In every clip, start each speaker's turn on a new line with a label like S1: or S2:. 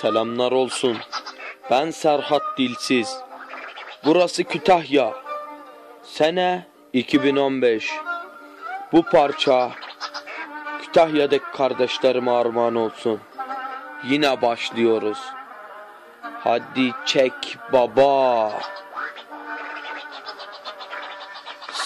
S1: Selamlar olsun. Ben Serhat Dilsiz. Burası Kütahya. Sene 2015. Bu parça Kütahya'daki kardeşlerime armağan olsun. Yine başlıyoruz. Hadi çek baba.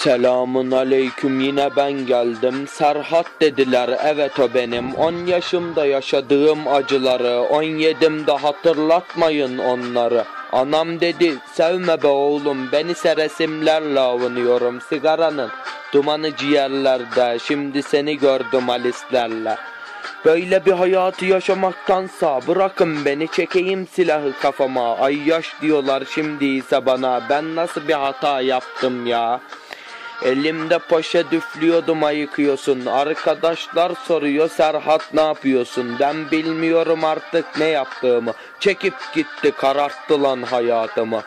S1: Selamun aleyküm yine ben geldim. Serhat dediler evet o benim. 10 yaşımda yaşadığım acıları. 17'imde hatırlatmayın onları. Anam dedi sevme be oğlum beni seresimlerle avunuyorum. Sigaranın dumanı ciğerlerde. Şimdi seni gördüm alislerle. Böyle bir hayatı yaşamaktansa bırakın beni çekeyim silahı kafama. Ay yaş diyorlar şimdi ise bana. Ben nasıl bir hata yaptım ya. Elimde poşet üflüyordum ayıkıyorsun. Arkadaşlar soruyor Serhat ne yapıyorsun? Ben bilmiyorum artık ne yaptığımı. Çekip gitti kararttı lan hayatımı.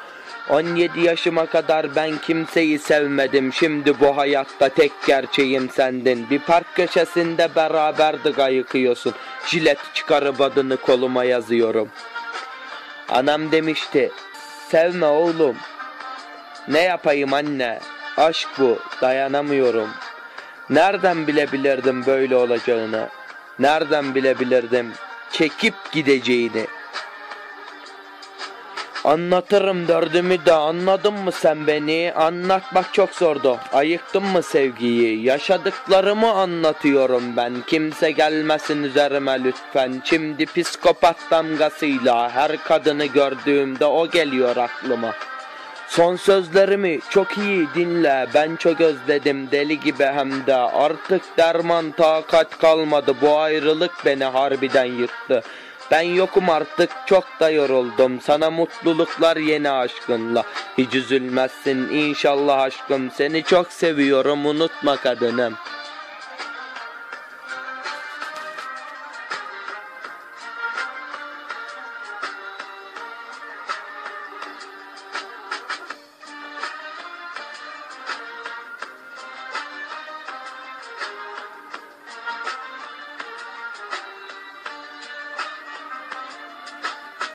S1: 17 yaşıma kadar ben kimseyi sevmedim. Şimdi bu hayatta tek gerçeğim sendin. Bir park köşesinde beraberdik ayıkıyorsun. Jilet çıkarıp adını koluma yazıyorum. Anam demişti. Sevme oğlum. Ne yapayım anne? Aşk bu. Dayanamıyorum. Nereden bilebilirdim böyle olacağını? Nereden bilebilirdim çekip gideceğini? Anlatırım dördümü de anladın mı sen beni? Anlatmak çok zordu. Ayıktın mı sevgiyi? Yaşadıklarımı anlatıyorum ben. Kimse gelmesin üzerime lütfen. Şimdi psikopat damgasıyla her kadını gördüğümde o geliyor aklıma. Son sözlerimi çok iyi dinle. Ben çok özledim deli gibi hem de. Artık derman takat kalmadı. Bu ayrılık beni harbiden yıktı. Ben yokum artık çok da yoruldum. Sana mutluluklar yeni aşkınla. Hiç üzülmezsin inşallah aşkım. Seni çok seviyorum unutma kadınım.